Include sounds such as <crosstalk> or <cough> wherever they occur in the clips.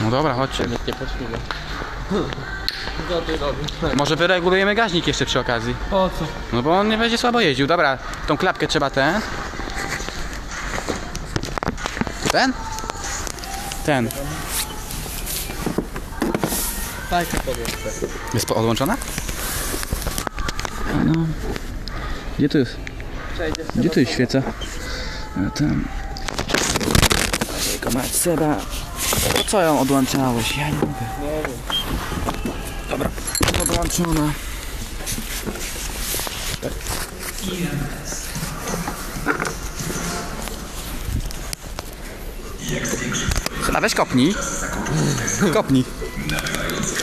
No dobra, chodźcie. Nie poszliśmy. Co ty robisz? Może wyregulujemy gaźnik jeszcze przy okazji. Po co? No bo on nie będzie słabo jeździł. Dobra, tą klapkę trzeba ten. Ten? Ten. Podłączę. Jest po- odłączona? No. Gdzie tu jest? Gdzie tu jest świeca? No tam. Jejko mać Seba. To co ją odłączałeś? Ja nie mogę. Dobra. Odłączona. A weź kopnij. Kopnij.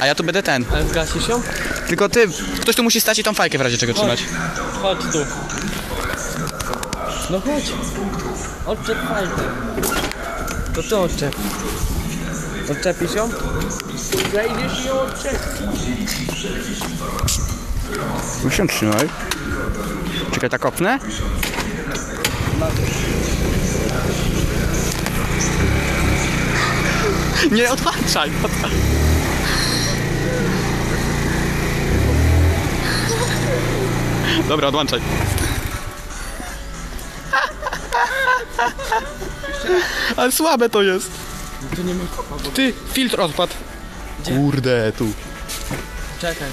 A ja tu będę ten. Ale zgasisz ją? Tylko ty, ktoś tu musi stać i tą fajkę w razie czego trzymać. Chodź tu. No chodź. Odczep fajkę. To ty odczep. Odczepisz ją? Zejdziesz i ją odczepisz. No się trzymaj. Czekaj, tak kopnę? Nie odłączaj, odłączaj. <laughs> Dobra, odłączaj. Ale słabe to jest. Tu nie ma kopa, bo... Ty, filtr odpadł. Kurde, tu. Czekaj.